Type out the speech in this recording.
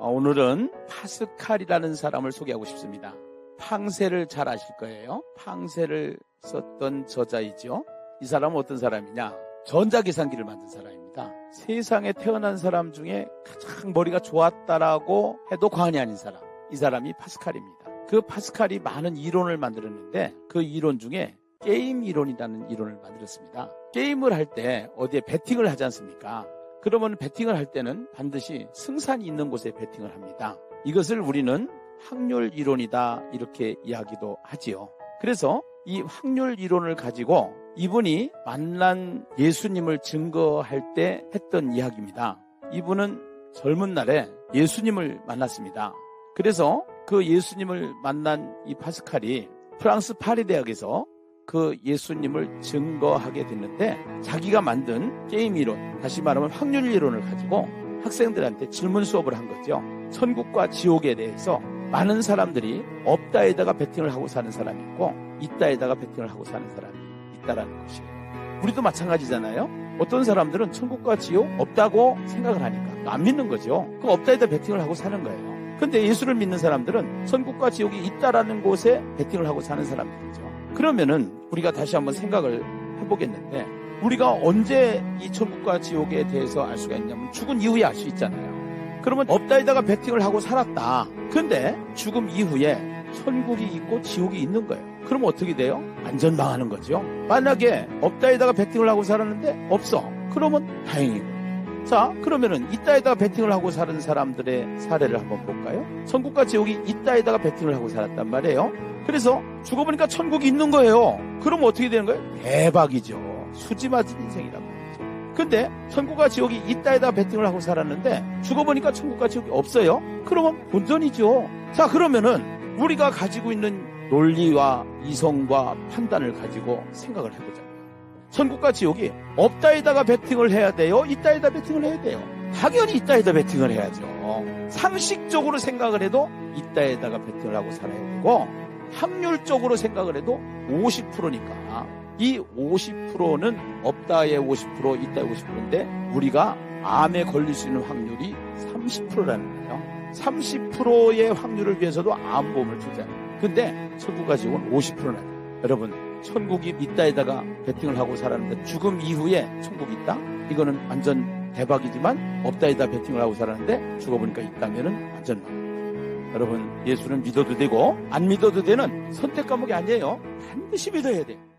어, 오늘은 파스칼이라는 사람을 소개하고 싶습니다. 팡세를 잘 아실 거예요. 팡세를 썼던 저자이죠. 이 사람은 어떤 사람이냐? 전자계산기를 만든 사람입니다. 세상에 태어난 사람 중에 가장 머리가 좋았다라고 해도 과언이 아닌 사람. 이 사람이 파스칼입니다. 그 파스칼이 많은 이론을 만들었는데 그 이론 중에 게임 이론이라는 이론을 만들었습니다. 게임을 할 때 어디에 베팅을 하지 않습니까? 그러면 베팅을 할 때는 반드시 승산이 있는 곳에 베팅을 합니다. 이것을 우리는 확률 이론이다 이렇게 이야기도 하지요. 그래서 이 확률 이론을 가지고 이분이 만난 예수님을 증거할 때 했던 이야기입니다. 이분은 젊은 날에 예수님을 만났습니다. 그래서 그 예수님을 만난 이 파스칼이 프랑스 파리 대학에서 그 예수님을 증거하게 됐는데 자기가 만든 게임 이론, 다시 말하면 확률 이론을 가지고 학생들한테 질문 수업을 한 거죠. 천국과 지옥에 대해서 많은 사람들이 없다에다가 베팅을 하고 사는 사람이 있고 있다에다가 베팅을 하고 사는 사람이 있다라는 것이에요. 우리도 마찬가지잖아요. 어떤 사람들은 천국과 지옥 없다고 생각을 하니까 안 믿는 거죠. 그 없다에다 베팅을 하고 사는 거예요. 근데 예수를 믿는 사람들은 천국과 지옥이 있다라는 곳에 베팅을 하고 사는 사람들이죠. 그러면은 우리가 다시 한번 생각을 해보겠는데 우리가 언제 이 천국과 지옥에 대해서 알 수가 있냐면 죽은 이후에 알 수 있잖아요. 그러면 없다에다가 베팅을 하고 살았다. 근데 죽음 이후에 천국이 있고 지옥이 있는 거예요. 그럼 어떻게 돼요? 완전 망하는 거죠. 만약에 없다에다가 베팅을 하고 살았는데 없어. 그러면 다행이고. 자, 그러면은 이따에다가 베팅을 하고 사는 사람들의 사례를 한번 볼까요? 천국과 지옥이 이따에다가 베팅을 하고 살았단 말이에요. 그래서 죽어보니까 천국이 있는 거예요. 그럼 어떻게 되는 거예요? 대박이죠. 수지 맞은 인생이란 말이죠. 근데 천국과 지옥이 이따에다 베팅을 하고 살았는데 죽어보니까 천국과 지옥이 없어요. 그러면 본전이죠. 자, 그러면은 우리가 가지고 있는 논리와 이성과 판단을 가지고 생각을 해보자고요. 천국과 지옥이 없다에다가 베팅을 해야 돼요? 이따에다 베팅을 해야 돼요? 당연히 이따에다 베팅을 해야죠. 상식적으로 생각을 해도 이따에다가 베팅을 하고 살아야 되고 확률적으로 생각을 해도 50%니까 이 50%는 없다의 50%, 있다의 50%인데 우리가 암에 걸릴 수 있는 확률이 30%라는 거예요. 30%의 확률을 위해서도 암보험을 투자해요. 근데 천국과 지옥은 50%나요. 여러분, 천국이 있다에다가 베팅을 하고 살았는데 죽음 이후에 천국이 있다? 이거는 완전 대박이지만 없다에다 베팅을 하고 살았는데 죽어보니까 있다면은 완전 망. 여러분, 예수는 믿어도 되고 안 믿어도 되는 선택 과목이 아니에요. 반드시 믿어야 돼요.